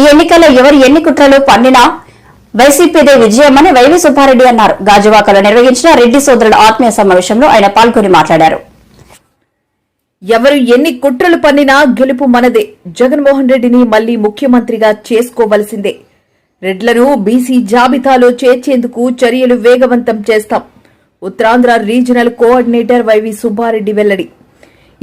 ఈ ఎన్నికల్లో ఎవరు ఎన్ని కుట్రలు పన్నినా వైసీపీదే విజయమని వైవి సుబ్బారెడ్డి అన్నారు. గాజువాకలో నిర్వహించిన రెడ్డి సోదరుల ఆత్మీయ సమావేశంలో ఆయన పాల్గొని మాట్లాడారు. ఎవరు ఎన్ని కుట్రలు పన్నినా గెలుపు మనదే. జగన్మోహన్ రెడ్డిని మళ్ళీ ముఖ్యమంత్రిగా చేసుకోవలసిందే. రెడ్లను బీసీ జాబితాలో చేర్చేందుకు చర్యలు వేగవంతం చేస్తాం. Uttarandhra regional coordinator YV Subbareddy వెల్లడి.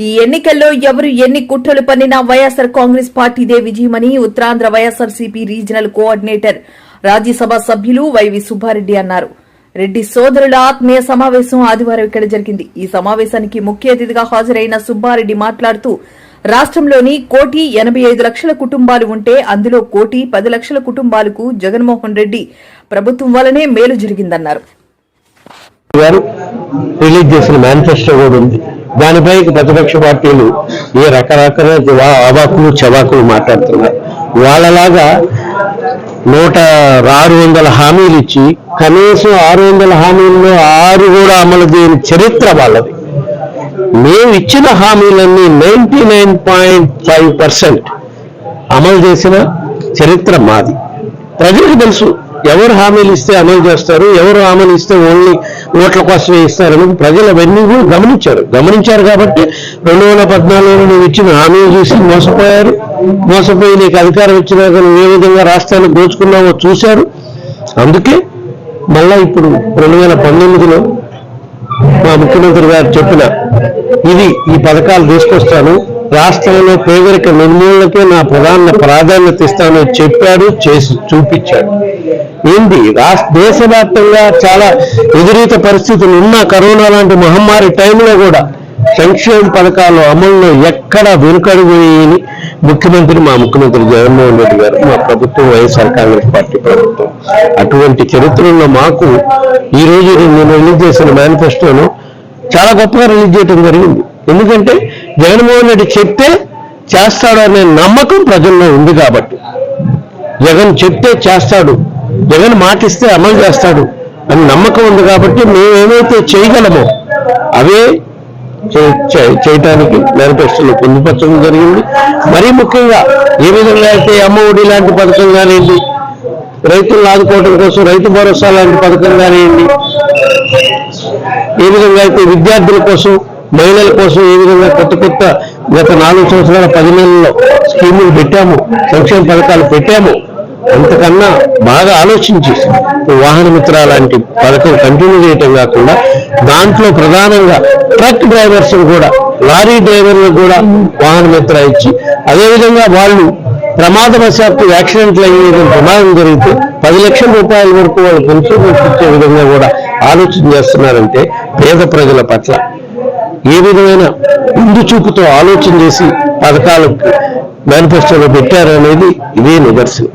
ఈ ఎన్నికల్లో ఎవరు ఎన్ని కుట్రలు పన్నినా వైఎస్ఆర్ కాంగ్రెస్ పార్టీదే విజయమని Uttarandhra YSRCP regional coordinator Rajya Sabha సభ్యులు వైవి సుబ్బారెడ్డి అన్నారు. రెడ్డి సోదరుల ఆత్మీయ సమావేశం ఆదివారం ఇక్కడ జరిగింది. ఈ సమావేశానికి ముఖ్య అతిథిగా హాజరైన సుబ్బారెడ్డి మాట్లాడుతూ రాష్ట్రంలోని కోటి ఎనభై ఐదు లక్షల కుటుంబాలు ఉంటే అందులో కోటి పది లక్షల కుటుంబాలకు జగన్మోహన్ రెడ్డి ప్రభుత్వం వల్లనే మేలు జరిగిందన్నారు. రిలీజ్ చేసిన మేనిఫెస్టో కూడా ఉంది. దానిపై ప్రతిపక్ష పార్టీలు ఏ రకరకాల అవాకులు చవాకులు మాట్లాడుతున్నారు వాళ్ళలాగా నూట ఆరు వందల హామీలు ఇచ్చి కనీసం ఆరు వందల హామీల్లో ఆరు కూడా అమలు చేయని చరిత్ర వాళ్ళది. మేము ఇచ్చిన హామీలన్నీ ninety nine point five percent అమలు చేసిన చరిత్ర మాది. ప్రజలకు తెలుసు. ఎవరు హామీలు ఇస్తే అమలు చేస్తారు? ఎవరు హామీలు ఇస్తే ఓన్లీ ఓట్ల కోసమే ఇస్తారని ప్రజలు అవన్నీ కూడా గమనించారు. గమనించారు కాబట్టి రెండు వేల పద్నాలుగులో నువ్వు ఇచ్చిన హామీలు చూసి మోసపోయారు. మోసపోయి నీకు అధికారం ఇచ్చినాక నువ్వు ఏ విధంగా రాష్ట్రాన్ని దోచుకున్నావో చూశారు. అందుకే మళ్ళా ఇప్పుడు రెండు వేల పంతొమ్మిదిలో మా ముఖ్యమంత్రి గారు చెప్పిన ఇది ఈ పథకాలు తీసుకొస్తాను. రాష్ట్రంలో పేదరిక నిర్మూలనకే నా ప్రధాన ప్రాధాన్యత ఇస్తానని చెప్పాడు చేసి చూపించాడు. ఏంది? రాష్ట్ర దేశవ్యాప్తంగా చాలా ఎదురీత పరిస్థితులు ఉన్న కరోనా లాంటి మహమ్మారి టైంలో కూడా సంక్షేమ పథకాలు అమలులో ఎక్కడ వెనుకడుగుని ముఖ్యమంత్రి మా ముఖ్యమంత్రి జగన్మోహన్ రెడ్డి గారు మా ప్రభుత్వం వైఎస్ఆర్ కాంగ్రెస్ పార్టీ ప్రభుత్వం. అటువంటి చరిత్రలో మాకు ఈ రోజు నేను రిలీజ్ చేసిన మేనిఫెస్టోను చాలా గొప్పగా రిలీజ్ చేయడం జరిగింది. ఎందుకంటే జగన్మోహన్ రెడ్డి చెప్తే చేస్తాడు అనే నమ్మకం ప్రజల్లో ఉంది కాబట్టి. జగన్ చెప్తే చేస్తాడు. జగన్ మాటిస్తే అమలు చేస్తాడు అని నమ్మకం ఉంది కాబట్టి మేము ఏమైతే చేయగలమో అవే చే- చేయటానికి మేనిఫెస్టోలో పొందుపరచడం జరిగింది. మరీ ముఖ్యంగా ఏ విధంగా అయితే అమ్మ ఒడి లాంటి పథకం కానివ్వండి రైతులను ఆదుకోవడం కోసం రైతు భరోసా లాంటి పథకం కానివ్వండి ఏ విధంగా అయితే విద్యార్థుల కోసం మహిళల కోసం ఏ విధంగా కొత్త కొత్త గత నాలుగు సంవత్సరాల పది నెలల్లో స్కీములు పెట్టాము సంక్షేమ పథకాలు పెట్టాము అంతకన్నా బాగా ఆలోచించి వాహన మిత్ర లాంటి పథకం కంటిన్యూ చేయటం కాకుండా దాంట్లో ప్రధానంగా ట్రక్ డ్రైవర్స్ కూడా లారీ డ్రైవర్లకు కూడా వాహన మిత్ర ఇచ్చి అదేవిధంగా వాళ్ళు ప్రమాదవశాత్తు యాక్సిడెంట్లు అయ్యే ప్రమాదం జరిగితే పది లక్షల రూపాయల వరకు వాళ్ళు ఇన్సూరెన్స్ ఇచ్చే విధంగా కూడా ఆలోచన చేస్తున్నారంటే పేద ప్రజల పట్ల ఏ విధమైన ముందు చూపుతో ఆలోచన చేసి పథకాలకు మేనిఫెస్టోలో పెట్టారు అనేది ఇదే నిదర్శనం.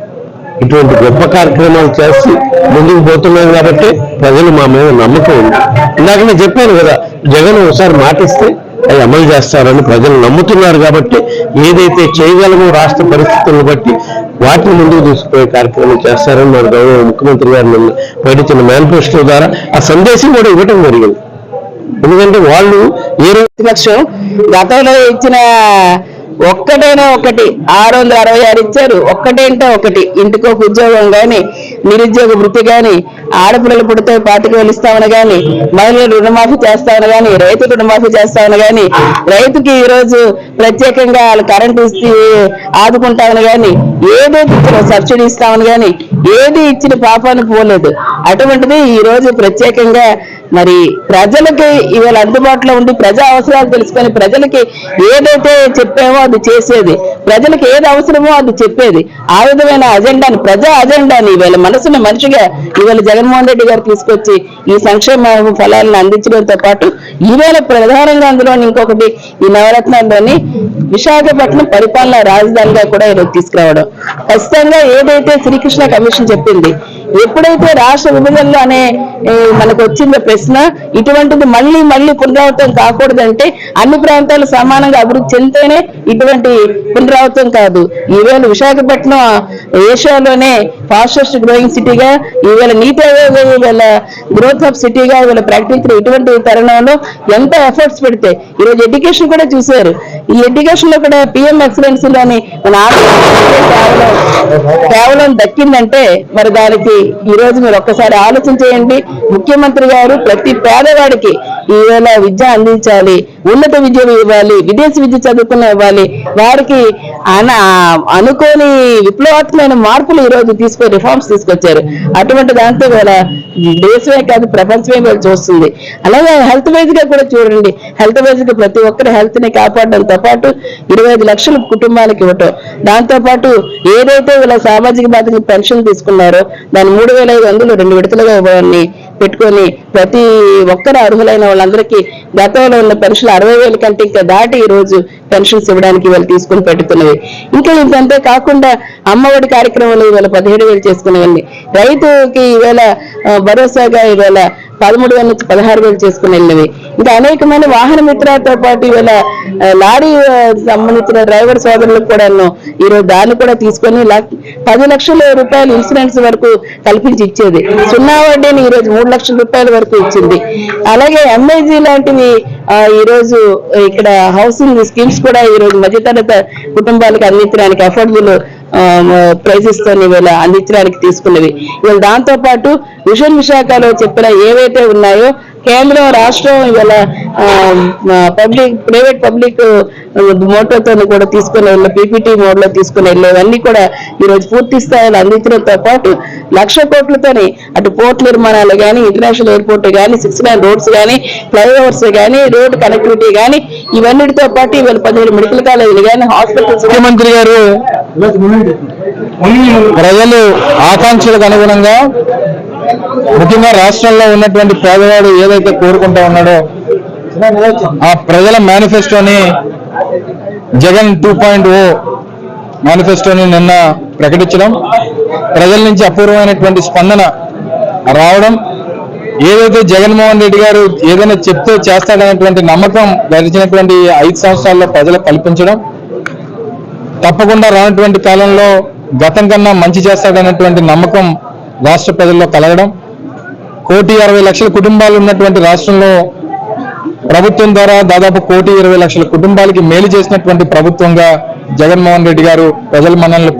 ఇటువంటి గొప్ప కార్యక్రమాలు చేసి ముందుకు పోతున్నాం కాబట్టి ప్రజలు మా మీద నమ్మకం ఉంది. ఇందాక నేను చెప్పాను కదా జగన్ ఒకసారి మాటిస్తే అవి అమలు చేస్తారని ప్రజలు నమ్ముతున్నారు కాబట్టి ఏదైతే చేయగలమో రాష్ట్ర పరిస్థితులను బట్టి వాటిని ముందుకు తీసుకుపోయే కార్యక్రమం చేస్తారని మన గౌరవ ముఖ్యమంత్రి గారు నిన్న ప్రకటించిన మేనిఫెస్టో ద్వారా ఆ సందేశం కూడా ఇవ్వటం జరిగింది. ఎందుకంటే వాళ్ళు ఏ రోజు లక్ష్యం గతంలో ఇచ్చిన ఒక్కటైనా ఒకటి. ఆరు వందల అరవై ఆరు ఇచ్చారు. ఒక్కటేంటో ఒకటి. ఇంటికి ఒక ఉద్యోగం గాని నిరుద్యోగ వృత్తి గాని ఆడపిల్లలు పుడితే పాతికి ఇస్తామని గాని మహిళలు రుణమాఫీ చేస్తామని గాని రైతు రుణమాఫీ చేస్తామని గాని రైతుకి ఈ రోజు ప్రత్యేకంగా వాళ్ళు కరెంటు ఇస్తే ఆదుకుంటామని గాని ఏదో సబ్సిడీ ఇస్తామని గాని ఏది ఇచ్చిన పాపాన్ని పోలేదు. అటువంటిది ఈ రోజు ప్రత్యేకంగా మరి ప్రజలకి ఇవాళ అందుబాటులో ఉండి ప్రజా అవసరాలు తెలుసుకొని ప్రజలకి ఏదైతే చెప్పామో అది చేసేది ప్రజలకు ఏది అవసరమో అది చెప్పేది. ఆ విధమైన అజెండాని ప్రజా అజెండాని ఇవాళ మనసున్న మనిషిగా ఇవాళ జగన్మోహన్ రెడ్డి గారు తీసుకొచ్చి ఈ సంక్షేమ ఫలాలను అందించడంతో పాటు ఈవేళ ప్రధానంగా అందులో ఇంకొకటి ఈ నవరత్నాల్లోని విశాఖపట్నం పరిపాలన రాజధానిగా కూడా ఈరోజు తీసుకురావడం. ఖచ్చితంగా ఏదైతే శ్రీకృష్ణ కమిషన్ చెప్పింది. ఎప్పుడైతే రాష్ట్ర విభజనలో అనే మనకు వచ్చిందో ప్రశ్న ఇటువంటిది మళ్ళీ మళ్ళీ పునరావృతం కాకూడదంటే అన్ని ప్రాంతాలు సమానంగా అభివృద్ధి చెందితేనే ఇటువంటి పునరావృతం కాదు. ఈవేళ విశాఖపట్నం ఏషియాలోనే ఫాస్టెస్ట్ గ్రోయింగ్ సిటీగా ఈవేళ నీతి ఆయోగ ఈవేళ గ్రోత్ ఆఫ్ సిటీగా ఈవేళ ప్రకటించిన ఇటువంటి తరుణంలో ఎంత ఎఫర్ట్స్ పెడితే ఈరోజు ఎడ్యుకేషన్ కూడా చూశారు. ఈ ఎడ్యుకేషన్లో కూడా పిఎం ఎక్సలెన్సీలోని మన కేవలం కేవలం దక్కిందంటే మరి దానికి ఈ రోజు మీరు ఒక్కసారి ఆలోచన చేయండి. ముఖ్యమంత్రి గారు ప్రతి పేదవాడికి ఈవేళ విద్య అందించాలి ఉన్నత విద్యను ఇవ్వాలి విదేశీ విద్య చదువుకున్న ఇవ్వాలి. వారికి అనుకోని విప్లవాత్మకమైన మార్పులు ఈ రోజు తీసుకొని రిఫార్మ్స్ తీసుకొచ్చారు. అటువంటి దాంతో కూడా దేశమే కాదు ప్రపంచమే ఇవాళ చూస్తుంది. అలాగే హెల్త్ వైజ్గా కూడా చూడండి. హెల్త్ వైజ్గా ప్రతి ఒక్కరి హెల్త్ని కాపాడడంతో పాటు ఇరవై ఐదు కుటుంబాలకు ఇవ్వటం దాంతో పాటు ఏదైతే వీళ్ళ సామాజిక బాధ్యత పెన్షన్ తీసుకున్నారో దాని మూడు వేల ఐదు వందలు రెండు విడతలుగా ఇవ్వాలని పెట్టుకొని ప్రతి ఒక్కరు అర్హులైన వాళ్ళందరికీ గతంలో ఉన్న పెన్షన్ అరవై వేల కంటే ఇంకా దాటి ఈ రోజు పెన్షన్స్ ఇవ్వడానికి వీళ్ళు తీసుకుని పెట్టుతున్నవి ఇంకా ఇంకంతే కాకుండా అమ్మఒడి కార్యక్రమంలో ఇవాళ పదిహేడు వేలు చేసుకునేవన్నీ రైతుకి ఈవేళ భరోసాగా ఈవేళ పదమూడు వేల నుంచి పదహారు వేలు చేసుకుని వెళ్ళినవి ఇంకా అనేకమైన వాహన మిత్రాలతో పాటు ఇవాళ లారీ సంబంధించిన డ్రైవర్ సోదరులకు కూడా ఈ రోజు దాన్ని కూడా తీసుకొని పది లక్షల రూపాయలు ఇన్సూరెన్స్ వరకు కల్పించి ఇచ్చేది. సున్నా వడ్డీని ఈ రోజు మూడు లక్షల రూపాయల వరకు ఇచ్చింది. అలాగే ఎంఐజీ లాంటివి ఈరోజు ఈ రోజు ఇక్కడ హౌసింగ్ స్కీమ్స్ కూడా ఈ రోజు మధ్యతరగతి కుటుంబాలకు అందించడానికి అఫోర్డబుల్ ప్రైజెస్తో ఇవాళ అందించడానికి తీసుకున్నవి. ఇవాళ దాంతో పాటు మిషన్ విశాఖలో చెప్పిన ఏవైతే ఉన్నాయో కేంద్రం రాష్ట్రం ఇవాళ పబ్లిక్ ప్రైవేట్ పబ్లిక్ మోటార్తో కూడా తీసుకుని వెళ్ళే పీపీటీ మోడ్లో తీసుకుని వెళ్ళేవన్నీ కూడా ఈ రోజు పూర్తి స్థాయిలో అందించడంతో పాటు లక్ష కోట్లతోని అటు పోర్ట్ నిర్మాణాలు కానీ ఇంటర్నేషనల్ ఎయిర్పోర్ట్ కానీ సిక్స్ లైన్ రోడ్స్ కానీ ఫ్లైఓవర్స్ కానీ రోడ్ కనెక్టివిటీ కానీ ఇవన్నిటితో పాటు ఇవాళ పదిహేడు మెడికల్ కాలేజీలు కానీ హాస్పిటల్స్ ముఖ్యమంత్రి గారు ప్రజలు ఆకాంక్షలకు అనుగుణంగా ముఖ్యంగా రాష్ట్రంలో ఉన్నటువంటి పేదవాడు ఏదైతే కోరుకుంటా ఉన్నాడో ఆ ప్రజల మేనిఫెస్టోని జగన్ టూ పాయింట్ ఓ మేనిఫెస్టోని నిన్న ప్రకటించడం ప్రజల నుంచి అపూర్వమైనటువంటి స్పందన రావడం ఏదైతే జగన్మోహన్ రెడ్డి గారు ఏదైనా చెప్తే చేస్తాడనేటువంటి నమ్మకం గడిచినటువంటి ఐదు సంవత్సరాల్లో ప్రజలకు కల్పించడం తప్పకుండా రానటువంటి కాలంలో గతం కన్నా మంచి చేస్తాడనేటువంటి నమ్మకం రాష్ట్ర ప్రజల్లో కలగడం కోటి అరవై లక్షల కుటుంబాలు ఉన్నటువంటి రాష్ట్రంలో ప్రభుత్వం ద్వారా దాదాపు కోటి ఇరవై లక్షల కుటుంబాలకి మేలు చేసినటువంటి ప్రభుత్వంగా జగన్మోహన్ రెడ్డి గారు ప్రజల మనల్ని